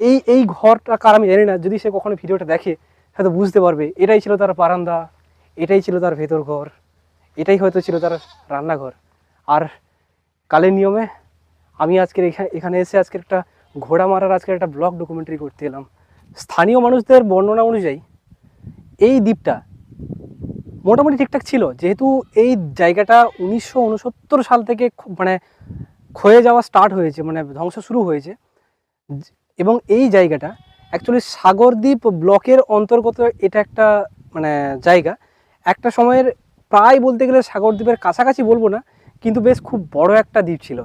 এই এই ঘরটা কার আমি জানি না, যদি সে কখনো ভিডিওটা দেখে হয়তো বুঝতে পারবে, এটাই ছিল তার বারান্দা, এটাই ছিল তার ভেতর ঘর, এটাই হয়তো ছিল তার রান্নাঘর। আর কালের নিয়মে আমি আজকের এখা- এখানে এসে আজকের একটা ঘোড়া মারার আজকের একটা ব্লগ ডকুমেন্টারি করতে এলাম। স্থানীয় মানুষদের বর্ণনা অনুযায়ী, এই দ্বীপটা মোটামুটি ঠিকঠাক ছিল, যেহেতু এই জায়গাটা উনিশশো উনসত্তর সাল থেকে মানে ক্ষয়ে যাওয়া স্টার্ট হয়েছে মানে ধ্বংস শুরু হয়েছে। এবং এই জায়গাটা অ্যাকচুয়ালি সাগরদ্বীপ ব্লকের অন্তর্গত এটা একটা মানে জায়গা। একটা সময়ের প্রায় বলতে গেলে সাগরদ্বীপের কাছাকাছি বলব না, কিন্তু বেশ খুব বড় একটা দ্বীপ ছিল।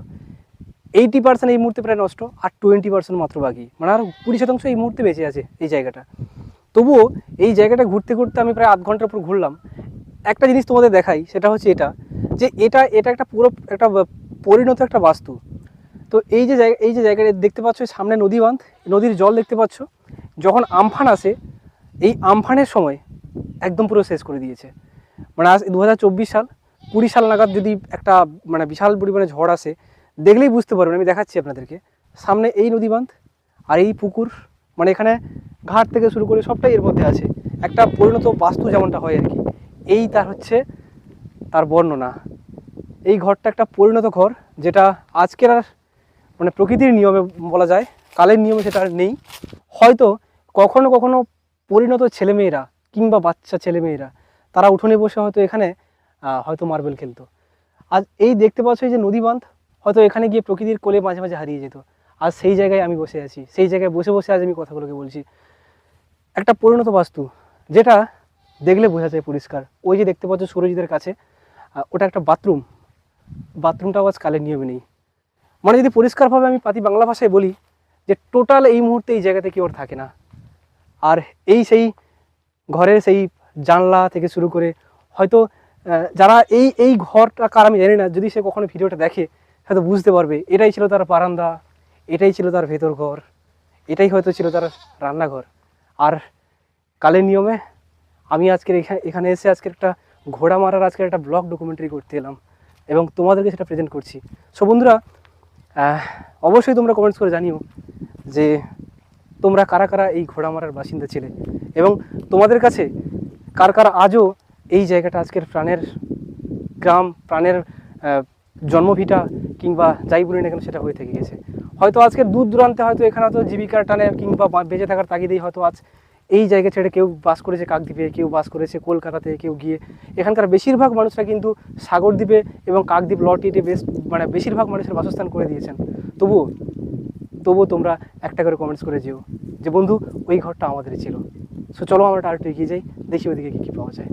এইটি পার্সেন্ট এই মুহূর্তে প্রায় নষ্ট, আর টোয়েন্টি পার্সেন্ট মাত্র বাকি। মানে আর কুড়ি শতাংশ এই মুহূর্তে বেঁচে আছে এই জায়গাটা। তবুও এই জায়গাটা ঘুরতে ঘুরতে আমি প্রায় আধ ঘণ্টার উপর ঘুরলাম। একটা জিনিস তোমাদের দেখাই, সেটা হচ্ছে এটা। যে এটা এটা একটা পুরো, একটা পরিণত একটা বাস্তু। তো এই যে জায়গা এই যে জায়গাটা দেখতে পাচ্ছ সামনে নদী বাঁধ, নদীর জল দেখতে পাচ্ছ। যখন আমফান আসে, এই আমফানের সময় একদম পুরো শেষ করে দিয়েছে। মানে আজ দু হাজার চব্বিশ সাল, কুড়ি সাল নাগাদ যদি একটা মানে বিশাল পরিমাণে ঝড় আসে, দেখলেই বুঝতে পারবেন, আমি দেখাচ্ছি আপনাদেরকে। সামনে এই নদী বাঁধ আর এই পুকুর মানে এখানে ঘাট থেকে শুরু করে সবটাই এর মধ্যে আছে। একটা পরিণত বাস্তু যেমনটা হয় আর কি, এই তার হচ্ছে তার বর্ণনা। এই ঘরটা একটা পরিণত ঘর, যেটা আজকের আর মানে প্রকৃতির নিয়মে বলা যায়, কালের নিয়মে সেটা আর নেই। হয়তো কখনো কখনো পরিণত ছেলেমেয়েরা কিংবা বাচ্চা ছেলেমেয়েরা, তারা উঠোনে বসে হয়তো এখানে হয়তো মার্বেল খেলতো। আজ এই দেখতে পাচ্ছ যে নদী বাঁধ, হয়তো এখানে গিয়ে প্রকৃতির কোলে মাঝে মাঝে হারিয়ে যেত। আজ সেই জায়গায় আমি বসে আছি, সেই জায়গায় বসে বসে আজ আমি কথাগুলোকে বলছি। একটা পরিণত বাস্তু, যেটা দেখলে বোঝা যায় পরিষ্কার। ওই যে দেখতে পাচ্ছ সুরজিদের কাছে ওটা একটা বাথরুম। বাথরুমটাও আজ কালের নিয়মে নেই। মানে যদি পরিষ্কারভাবে আমি পাতি বাংলা ভাষায় বলি যে টোটাল এই মুহূর্তে এই জায়গাতে কেউ থাকে না। আর এই সেই ঘরের সেই জানলা থেকে শুরু করে হয়তো যারা এই এই ঘরটা কার আমি জানি না, যদি সে কখনো ভিডিওটা দেখে, হয়তো বুঝতে পারবে, এটাই ছিল তার বারান্দা, এটাই ছিল তার ভেতর ঘর, এটাই হয়তো ছিল তার রান্নাঘর। আর কালের নিয়মে আমি আজকের এখানে এসে আজকের একটা ঘোড়া মারার আজকের একটা ব্লগ ডকুমেন্টারি করতে এলাম এবং তোমাদেরকে সেটা প্রেজেন্ট করছি। সো বন্ধুরা অবশ্যই তোমরা কমেন্টস করে জানিও যে তোমরা কারা কারা এই ঘোড়া মারার বাসিন্দা ছিলে এবং তোমাদের কাছে কার কার আজও এই জায়গাটা আজকের প্রাণের গ্রাম, প্রাণের জন্মভিটা কিংবা যাই বলি না কেন সেটা হয়ে থেকে গেছে। হয়তো আজকের দূর দূরান্তে হয়তো এখানে হয়তো জীবিকার টানে কিংবা বেঁচে থাকার তাগিদেই হয়তো আজ এই জায়গা ছেড়ে কেউ বাস করেছে কাকদ্বীপে, কেউ বাস করেছে কলকাতাতে, কেউ গিয়ে। এখানকার বেশিরভাগ মানুষরা কিন্তু সাগরদ্বীপে এবং কাকদ্বীপ লটিতে বেশ মানে বেশিরভাগ মানুষের বাসস্থান করে দিয়েছেন। তবুও তবুও তোমরা একটা করে কমেন্টস করে যেও যে বন্ধু, ওই ঘরটা আমাদের ছিল। সো চলো আমরা আরেকটু এগিয়ে যাই, দেখি ওদিকে কী কী পাওয়া যায়।